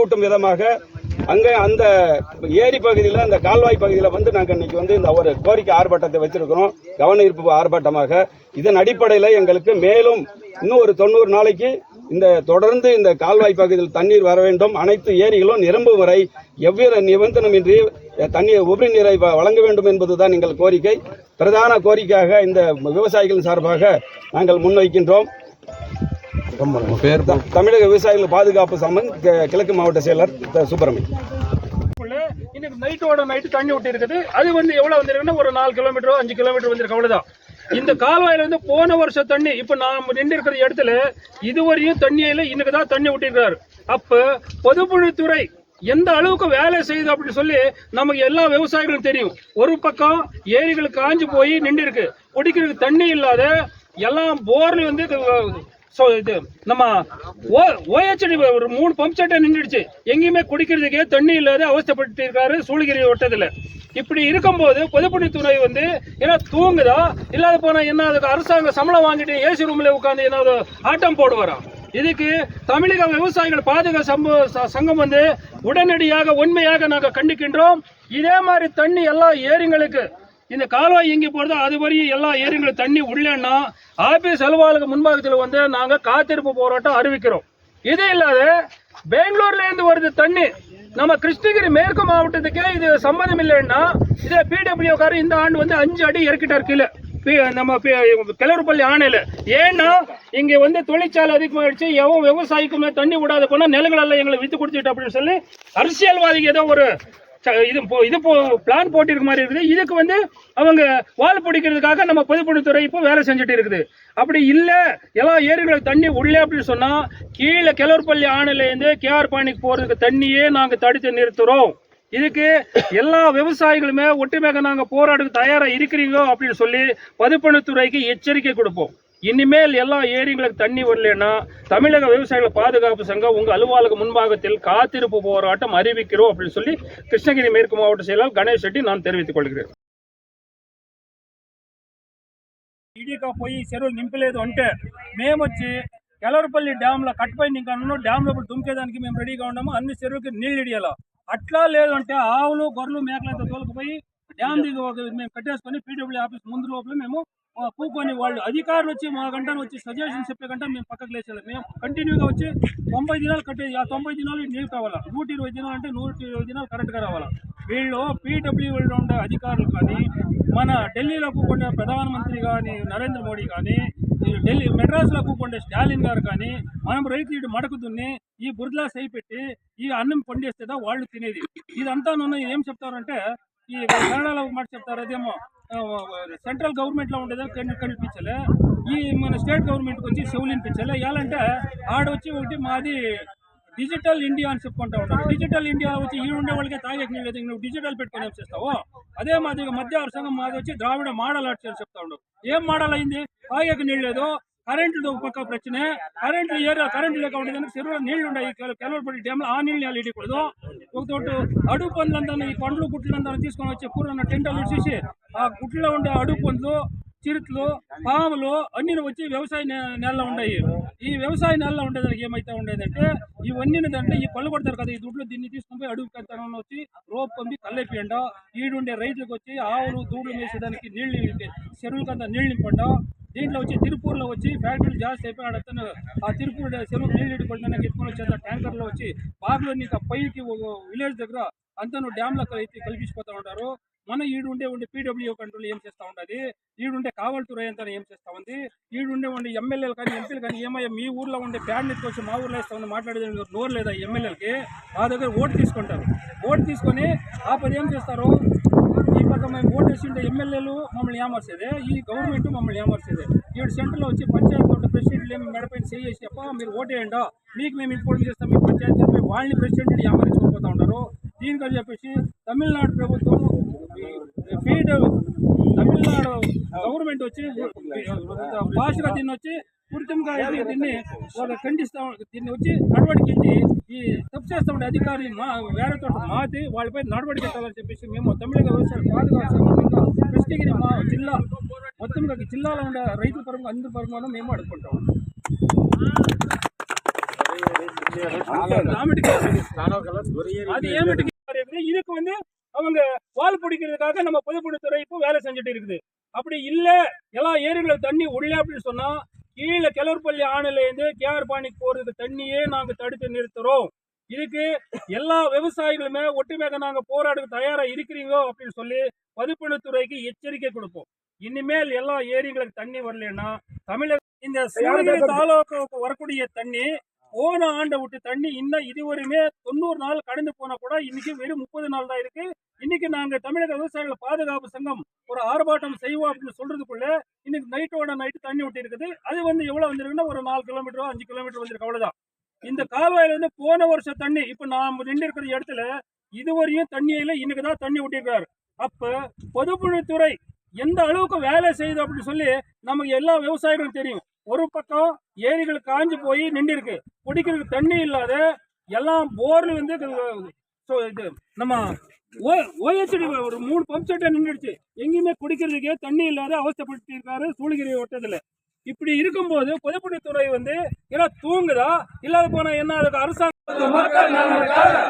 ஊட்டும் விதமாக அங்க அந்த ஏரி பகுதியில் அந்த கால்வாய் பகுதியில் வந்து நாங்கள் இன்னைக்கு வந்து இந்த ஒரு கோரிக்கை ஆர்ப்பாட்டத்தை வச்சிருக்கிறோம். கவன ஈர்ப்பு ஆர்ப்பாட்டமாக. இதன் அடிப்படையில் எங்களுக்கு மேலும் இன்னும் ஒரு தொண்ணூறு நாளைக்கு இந்த தொடர்ந்து இந்த கால்வாய் பகுதியில் தண்ணீர் வர வேண்டும். அனைத்து ஏரிகளும் நிரம்பும் வரை எவ்வித நிபந்தனமின்றி தண்ணீர் உபரி நீரை வழங்க வேண்டும் என்பதுதான் எங்கள் கோரிக்கை. பிரதான கோரிக்கையாக இந்த விவசாயிகளின் சார்பாக நாங்கள் முன்வைக்கின்றோம். பேர் த- தமிழக விவசாயிகள் பாதுகாப்பு சம்மன் கிழக்கு மாவட்ட செயலர் த- சுப்பிரமணியன் இன்னைக்கு நைட்டோட நைட்டு தண்ணி விட்டு இருக்குது. அது வந்து எவ்வளவு வந்திருக்குன்னா ஒரு நாலு கிலோமீட்டரோ அஞ்சு கிலோமீட்டர் வந்திருக்கு. அவ்வளவுதான். இந்த கால்வாயில வந்து போன வருஷம் தண்ணி இப்ப நாம் நின்று இருக்கிற இடத்துல இதுவரையும் தண்ணியில இன்னைக்கு தான் தண்ணி விட்டிருக்காரு அப்ப பொதுப்பணித்துறை எந்த அளவுக்கு வேலை செய்யுது அப்படின்னு சொல்லி நமக்கு எல்லா விவசாயிகளுக்கும் தெரியும். ஒரு பக்கம் ஏரிகள் காஞ்சு போய் நின்று இருக்கு குடிக்கிறதுக்கு தண்ணி இல்லாத எல்லாம் போர்ல வந்து ஸோ இது நம்ம ஓ ஓஎச்டி ஒரு மூணு பம்ப் செட்டை நின்றுடுச்சு. எங்கேயுமே குடிக்கிறதுக்கே தண்ணி இல்லாத அவஸ்தைப்பட்டு இருக்காரு சூளகிரி வட்டத்தில் இப்படி இருக்கும்போது பொதுப்பணித்துறை வந்து ஏன்னா தூங்குதா இல்லாத போனால் என்ன அதுக்கு அரசாங்க சம்பளம் வாங்கிட்டு ஏசி ரூமில் உட்காந்து என்ன ஆட்டம் போடுவாரா? இதுக்கு தமிழக விவசாயிகள் பாதுகா சம்ப- ச- சங்கம் வந்து உடனடியாக உண்மையாக நாங்கள் கண்டிக்கின்றோம். இதே மாதிரி தண்ணி எல்லா ஏரிங்களுக்கு இந்த கால்வாய் எங்கே போகிறதோ அது வரையும் எல்லா ஏரிகளும் தண்ணி உள்ளேன்னா ஆபீஸ் அலுவலக முன்பாகத்தில் வந்து நாங்கள் காத்திருப்பு போராட்டம் அறிவிக்கிறோம். இது இல்லாத பெங்களூர்லேருந்து வருது தண்ணி. நம்ம கிருஷ்ணகிரி மேற்கு மாவட்டத்துக்கே இது சம்மதம் இல்லைன்னா இதே பிடபிள்யூ இந்த ஆண்டு வந்து அஞ்சு அடி இறக்கிட்டார் கீழே. நம்ம பி- கிளறுப்பள்ளி ஆணையில். ஏன்னா இங்கே வந்து தொழிற்சாலை அதிகமாயிடுச்சு எவன் விவசாயிக்குமே தண்ணி விடாத போனால் நிலங்களெல்லாம் எங்களை வித்து கொடுத்துட்டு அப்படின்னு சொல்லி அரசியல்வாதிக்கு ஏதோ ஒரு இது போ- இது பிளான் போட்டிருக்க மாதிரி இருக்குது. இதுக்கு வந்து அவங்க வால் பிடிக்கிறதுக்காக நம்ம பொதுப்பணித்துறை இப்போ வேலை செஞ்சுட்டு இருக்குது. அப்படி இல்லை எல்லா ஏரிகளுக்கு தண்ணி உள்ளே அப்படின்னு சொன்னால் கீழே கிளர்பள்ளி ஆணையிலேருந்து கேஆர் பாணிக்கு போகிறதுக்கு தண்ணியே நாங்கள் தடுத்து நிறுத்துகிறோம் இதுக்கு எல்லா விவசாயிகளுமே ஒற்றுமையாக நாங்கள் போராடுக்கு தயாராக இருக்கிறீங்க அப்படின்னு சொல்லி பொதுப்பணித்துறைக்கு எச்சரிக்கை கொடுப்போம். இனிமேல் எல்லா ஏரிங்களுக்கு தண்ணி வரலன்னா தமிழக விவசாயிகள் பாதுகாப்பு சங்கம் உங்கள் அலுவலக முன்பாகத்தில் காத்திருப்பு போராட்டம் அறிவிக்கிறோம் அப்படின்னு சொல்லி கிருஷ்ணகிரி மேற்கு மாவட்ட செயலாளர் கணேஷ் ரெட்டி நான் தெரிவித்துக் கொள்கிறேன். ఈడీకా పోయి చెరువులు నింపలేదు అంటే మేము వచ్చి కెలవరపల్లి డ్యాంలో కట్ పైన ఇంకా డ్యామ్ లోపల దుమికేదానికి మేము రెడీగా ఉన్నాము అన్ని చెరువుకి నీళ్ళు ఇడియాల అట్లా లేదంటే ఆవులు గొర్రెలు మేకలంతా తోలుకుపోయి డ్యామ్ దిగి ఒక మేము కట్టేసుకొని పీడబ్ల్యూ ఆఫీస్ ముందు లోపల మేము పూకొని వాళ్ళు అధికారులు వచ్చి మా గంటను వచ్చి సజెషన్ చెప్పే గంట మేము పక్కకు లేచాలి. మేము కంటిన్యూగా వచ్చి తొంభై దినాలు కట్టేది ఆ తొంభై దినాలు నీళ్ళు కావాలా? నూట ఇరవై దినాలు అంటే నూట ఇరవై దినాలు కరెక్ట్గా రావాలా? వీళ్ళు పీడబ్ల్యూ ఉండే అధికారులు కానీ మన ఢిల్లీలో కూకుండే ప్రధానమంత్రి కానీ నరేంద్ర మోడీ కానీ ఢిల్లీ మెడ్రాస్లో కూకుండే స్టాలిన్ గారు కానీ మనం రైతు ఇటు మడకు దున్ని ఈ బురదలా సై పెట్టి ఈ అన్నం పండిస్తేదా వాళ్ళు తినేది. ఇదంతా నన్ను ఏం చెప్తారంటే ఈ కన్నడలో ఒక మాట చెప్తారు అదేమో సెంట్రల్ గవర్నమెంట్లో ఉండేదో కనిపించలే. ఈ మన స్టేట్ గవర్నమెంట్కి వచ్చి చెవులు వినిపించలే. ఎలాంటే ఆడొచ్చి ఒకటి మాది డిజిటల్ ఇండియా అని చెప్పుకుంటా ఉంటారు. డిజిటల్ ఇండియా వచ్చి ఈ ఉండే వాళ్ళకి తాగేకి లేదు నువ్వు డిజిటల్ పెట్టుకొని ఏం చేస్తావు? అదే మాది మధ్య సంఘం మాది వచ్చి ద్రావిడ మోడల్ ఆర్ట్స్ అని చెప్తా ఉండవు ఏం మోడల్ అయింది తాగేకి నీళ్ళు లేదు. కరెంటు ఒక పక్క కరెంటు ఏరియా కరెంటు లేక ఉండేదానికి చెరువులో నీళ్ళు ఉన్నాయి కెలవరపల్లి డ్యామ్లో ఆ నీళ్ళు నీళ్ళు ఇవ్వకూడదు. ఒక అడుగు పండ్లంతా ఈ పండ్లు గుట్లంతా తీసుకొని వచ్చి కూరన్న టెంటలు ఇచ్చేసి ఆ గుట్లో ఉండే అడుగు పండ్లు చిరుతలు పాములు అన్ని వచ్చి వ్యవసాయ నెలలో ఉన్నాయి ఈ వ్యవసాయ నెలలో ఉండేదానికి ఏమైతే ఉండేదంటే ఇవన్నీ అంటే ఈ పళ్ళు కొడతారు కదా ఈ దుడ్లు దీన్ని తీసుకొని పోయి అడుగు కత్తనం వచ్చి రోప్ పంపి కల్లేపియండ ఈడుండే రైతులకు వచ్చి ఆవులు దూడ్లు వేసేదానికి నీళ్ళు చెరువులకంతా నీళ్ళు నింపండం దీంట్లో వచ్చి తిరుపూర్లో వచ్చి ఫ్యాక్టరీలు జాస్తి అయిపోయి అతను ఆ తిరుపూర్ చెరువు నీళ్ళు ఇటుకొండానికి ఎత్తుకొని వచ్చేది ట్యాంకర్లో వచ్చి బాగులో నీకు ఆ పైకి విలేజ్ దగ్గర అంతను డ్యామ్లో కలిపి కల్పించిపోతూ ఉంటారు. మన ఈడుండే ఉండే పీడబ్ల్యూ కంట్రోల్ ఏం చేస్తూ ఉంటుంది ఈడుండే కావల్తురై అంతా ఏం చేస్తూ ఉంది? ఈడుండే ఉండే ఎమ్మెల్యేలు కానీ ఎంపీలు కానీ ఏమయ్యా మీ ఊర్లో ఉండే ప్యాడ్ని వచ్చి మా ఊర్లో వేస్తా ఉంది మాట్లాడేది నోరు లేదా ఎమ్మెల్యేలకి? మా దగ్గర ఓటు తీసుకుంటారు. ఓటు తీసుకొని ఆ పది ఏం చేస్తారు? ఈ పక్క మేము ఓటు వేసిండే ఎమ్మెల్యేలు మమ్మల్ని ఏమర్చేదే ఈ గవర్నమెంట్ మమ్మల్ని ఏమర్చేదే ఈడు సెంటర్లో వచ్చి పంచాయతీ బోర్డు ప్రెసిడెంట్లు ఏమి మెడపైన చేసి అప్ప మీరు ఓటేయండా? మీకు మేము ఇన్ఫార్మ్ చేస్తాం మీ పంచాయతీ మేము వాళ్ళని ప్రెసిడెంట్ ఏమరించుకోపోతా ఉంటారు? దీనికని చెప్పేసి తమిళనాడు ప్రభుత్వం ఫీడ్ తమిళనాడు గవర్నమెంట్ వచ్చి భాషగా దీన్ని వచ్చి పూర్తిగా ఇది దీన్ని ఒక ఖండిస్తా దీన్ని వచ్చి నడవడికెళ్ళి ఈ తప్పు చేస్తా ఉండే అధికారి మా వేరే తోట మాది వాళ్ళపై నడవడికి ఎత్తాలని చెప్పేసి మేము తమిళ వ్యవసాయ పాదుకాపు సంఘంగా కృష్ణగిరి మా జిల్లా మొత్తంగా ఈ జిల్లాలో ఉండే రైతుల పరంగా అందరి పరంగా మేము అడుగుకుంటాం அது ஏமிட்டு இருக்குது இதுக்கு வந்து அவங்க வால் பிடிக்கிறதுக்காக நம்ம பொதுப்பணித்துறை இப்போ வேலை செஞ்சுட்டு இருக்குது அப்படி இல்ல எல்லா ஏரிகளை தண்ணி உள்ள அப்படின்னு சொன்னா கீழே கிளர்பள்ளி ஆணையிலேருந்து கேஆர் பாணிக்கு போறதுக்கு தண்ணியே நாங்க தடுத்து நிறுத்துறோம். இதுக்கு எல்லா விவசாயிகளுமே ஒட்டுமேக நாங்க போராட தயாரா இருக்கிறீங்க அப்படின்னு சொல்லி பொதுப்பணித்துறைக்கு எச்சரிக்கை கொடுப்போம். இனிமேல் எல்லா ஏரிகளுக்கு தண்ணி வரலன்னா தமிழக இந்த சிவகிரி தாலுகாவுக்கு வரக்கூடிய தண்ணி போன ஆண்டை விட்டு தண்ணி இன்னும் இதுவரையுமே தொண்ணூறு நாள் கடந்து போனா கூட இன்னைக்கு வெறும் முப்பது நாள் தான் இருக்கு. இன்னைக்கு நாங்க தமிழக விவசாயிகள் பாதுகாப்பு சங்கம் ஒரு ஆர்ப்பாட்டம் செய்வோம் அப்படின்னு சொல்றதுக்குள்ள இன்னைக்கு நைட்டோட நைட்டு தண்ணி விட்டு இருக்குது. அது வந்து எவ்வளவு வந்திருக்குன்னா ஒரு நாலு கிலோமீட்டரோ அஞ்சு கிலோமீட்டர் வந்திருக்கு. அவ்வளவுதான். இந்த கால்வாயில வந்து போன வருஷம் தண்ணி இப்ப நாம நின்று இருக்கிற இடத்துல இதுவரையும் தண்ணியில இன்னைக்கு தான் தண்ணி விட்டிருக்காரு அப்ப பொதுப்பணித்துறை எந்த அளவுக்கு வேலை செய்யுது அப்படின்னு சொல்லி நமக்கு எல்லா விவசாயிகளும் தெரியும். ஒரு பக்கம் ஏரிகள் காஞ்சு போய் நின்று இருக்கு. குடிக்கிறதுக்கு தண்ணி இல்லாத எல்லாம் போர்ல வந்து so இது நம்ம ஓஎச்டி ஒரு மூணு பம்ப் செட்டை நின்றுடுச்சு எங்கேயுமே குடிக்கிறதுக்கே தண்ணி இல்லாத அவஸ்தைப்பட்டு இருக்காரு சூளகிரி வட்டத்துல இப்படி இருக்கும்போது பொதுப்பணித்துறை வந்து ஏன்னா தூங்குதா இல்லாத போனா என்ன அதுக்கு அரசாங்கம்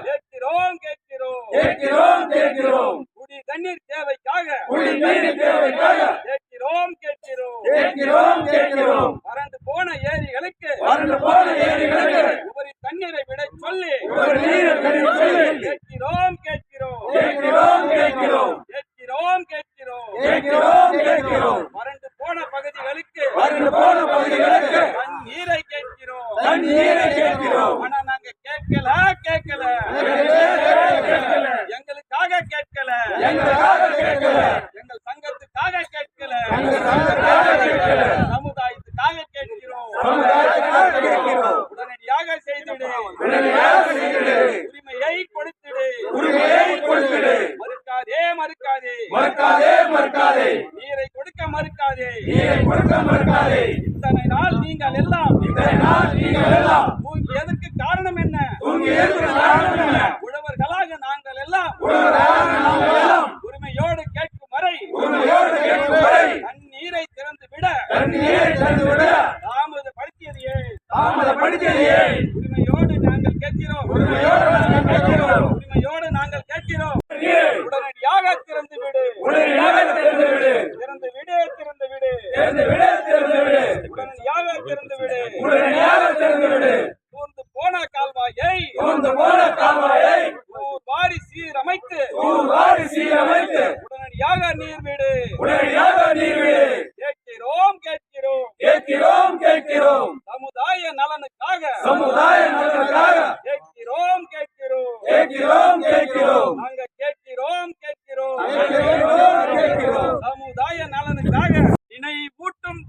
கேட்கிறோம் கேட்கிறோம். கேட்கிறோம் கேட்கிறோம். குடி தண்ணீர் தேவைக்காக குடி நீர் தேவைக்காக கேட்கிறோம் கேட்கிறோம். கேட்கிறோம் கேட்கிறோம். வறண்டு போன ஏரிகளுக்கு வறண்டு போன ஏரிகளுக்கு உபரி தண்ணீரை விட சொல்லி கேட்கல. எங்கள் சங்கத்துக்காக கேட்கல. எங்கள் சங்கத்துக்காக கேட்கல. சமுதாயத்துக்காக கேட்கிறோம். சமுதாயத்துக்காக கேட்கிறோம். உடனடியாக செய்திடு உடனடியாக செய்திடு உரிமையை கொடுத்திடு. உரிமையை கொடுத்திடு. மறுக்காதே மறுக்காதே. மறுக்காதே மறுக்காதே. நீரை கொடுக்க மறுக்காதே. நீரை கொடுக்க மறுக்காதே. இத்தனை நாள் நீங்கள் எல்லாம் இத்தனை நாள் நீங்கள் எல்லாம் தூங்கியதற்கு காரணம் என்ன? தூங்கியதற்கு காரணம் என்ன? உழவர்களாக நாங்கள் எல்லாம் உழவராக நாங்கள் எல்லாம் உரிமையோடு கேட்கும் வரை உரிமையோடு கேட்கும் வரை தண்ணீரை திறந்து விட தண்ணீரை திறந்து விட தாமதப்படுத்தியது ஏன் தாமதப்படுத்தியது ஏன் உரிமையோடு நாங்கள் கேட்கிறோம் உரிமையோடு நாங்கள் கேட்கிறோம் உரிமையோடு நாங்கள் கேட்கிறோம் உடனடியாக திறந்து விடு உடனடியாக திறந்து விடு திறந்து விடு திறந்து விடு திறந்து விடு திறந்து விடு உடனடியாக திறந்து விடு உடனடியாக திறந்து விடு தூர்ந்து போன கால்வாயை தோந்து போன கால்வாயை தூர் வாரி சீரமைத்து தூர்வாரி சீரமைத்து உடனடியாக நீர் விடு உடனடியாக நீர் விடு கேட்கிறோம் கேட்கிறோம் கேட்கிறோம் கேட்கிறோம் சமுதாய நலனுக்காக சமுதாய நலனுக்காக கேட்கிறோம் கேட்கிறோம் கேட்கிறோம் கேட்கிறோம் நாங்க கேட்கிறோம் கேட்கிறோம் கேட்கிறோம் கேட்கிறோம் சமுதாய நலனுக்காக நினைவூட்டும்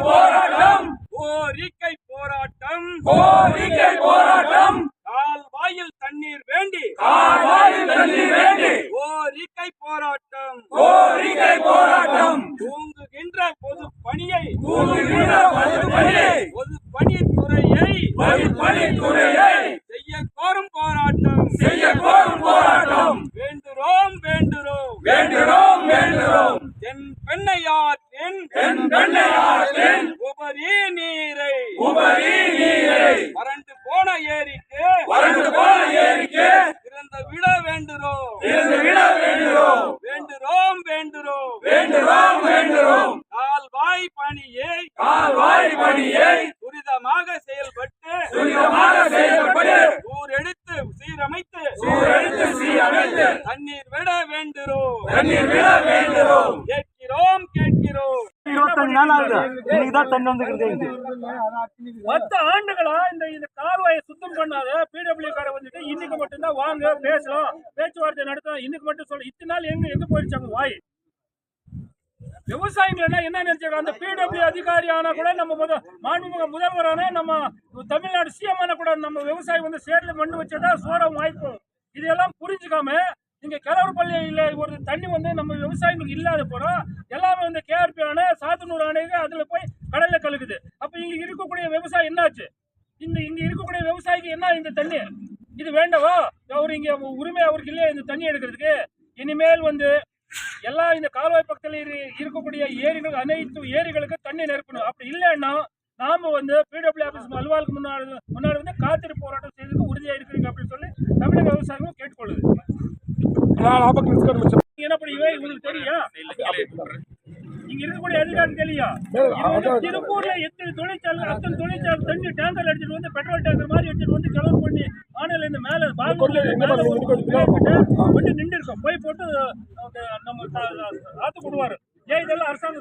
போராட்டம். கோரிக்கை போராட்டம். கோரிக்கை போராட்டம். கால்வாயில் தண்ணீர் வேண்டி. கால்வாயில் தண்ணீர் வேண்டி. கோரிக்கை போராட்டம். கோரிக்கை போராட்டம். தூங்குகின்ற பொது பணியை. தூங்குகின்ற பொதுப்பணியை பொது பணித்துறையை. பொதுப்பணித்துறையை செய்ய கோரும் போராட்டம் செய்ய கோரும் போராட்டம் வேண்டுறோம் வேண்டுறோம் வேண்டுகிறோம் வேண்டுகிறோம் தென் பெண்ணையாற்றின் தென் பெண்ணையாற்றின் உபரி நீரை உபரி நீரை வறண்டு போன ஏரிக்கு வறண்டு போன ஏரிக்கு திறந்து விட வேண்டுறோம் திறந்து விட வேண்டுகிறோம் வேண்டுறோம் வேண்டுறோம் வேண்டுகிறோம் வேண்டுகிறோம் கால்வாய் பணியை கால்வாய் பணியை துரிதமாக செயல்பட்டு துரிதமாக செயல்பட்டு ஊர் எடுத்து சீரமைத்து சூழெடுத்து சீரமைத்து தண்ணீர் விட வேண்டுறோம் தண்ணீர் விட வேண்டுகிறோம். கேட்கிறோம் கேட்கிறோம். இருபத்தஞ்சு நாள் ஆகுது. இன்னைக்கு தான் தண்ணி வந்துக்கிறது பத்து ஆண்டுகளா இந்த இந்த கால்வாயை சுத்தம் பண்ணாத பிடபிள்யூ காரை வந்துட்டு இன்னைக்கு மட்டும்தான் வாங்க பேசலாம். பேச்சுவார்த்தை நடத்தலாம். இன்னைக்கு மட்டும் சொல்ல. இத்தனை நாள் எங்க எங்க போயிருச்சாங்க வாய்? விவசாயிகள் என்ன நினைச்சாங்க அந்த பிடபிள்யூ அதிகாரி ஆனா கூட நம்ம முத மாண்புமிகு முதல்வரான நம்ம தமிழ்நாடு சிஎம் ஆனா கூட நம்ம விவசாயி வந்து சேர்ல மண்ணு வச்சதா சோரம் வாய்க்கும். இதெல்லாம் புரிஞ்சுக்காம இங்கே கலவரப்பள்ளியில் ஒரு தண்ணி வந்து நம்ம விவசாயிகளுக்கு இல்லாத போகிறோம் எல்லாமே வந்து கேஆர்பி அணை சாத்தனூர் அணைக்கு அதில் போய் கடலில் கலக்குது. அப்போ இங்கே இருக்கக்கூடிய விவசாயம் என்னாச்சு? இந்த இங்கே இருக்கக்கூடிய விவசாயிக்கு என்ன இந்த தண்ணி? இது வேண்டவா? அவர் இங்கே உரிமை அவருக்கு இல்லையா இந்த தண்ணி எடுக்கிறதுக்கு? இனிமேல் வந்து எல்லா இந்த கால்வாய் பக்கத்தில் இரு- இருக்கக்கூடிய ஏரிகள் அனைத்து ஏரிகளுக்கு தண்ணி நிரப்பணும். அப்படி இல்லைன்னா நாம வந்து பிடபிள்யூ ஆஃபீஸ் அலுவலுக்கு முன்னாடி முன்னாடி வந்து காத்திருப்பு போராட்டம் செய்யறதுக்கு உறுதியாக இருக்கிறீங்க அப்படின்னு சொல்லி தமிழக விவசாயிகளும் கேட்டுக்கொள்ளுது. நீங்க என்ன பண்ணுவீங்க உங்களுக்கு தெரியும் இங்க இருக்கக்கூடிய அதிகாரம் தெரியும் திருப்பூர்ல எத்தனை தொழிற்சாலை அத்தனை தொழிற்சாலை தண்ணி டேங்கர் எடுத்துட்டு வந்து பெட்ரோல் டேங்கர் மாதிரி எடுத்துட்டு வந்து கிளம்பு பண்ணி ஆனையில இருந்து மேல கொண்டு நின்று இருக்கோம் போய் போட்டு நம்ம ஆத்து கொடுவாரு ஏன் இதெல்லாம் அரசாங்கம்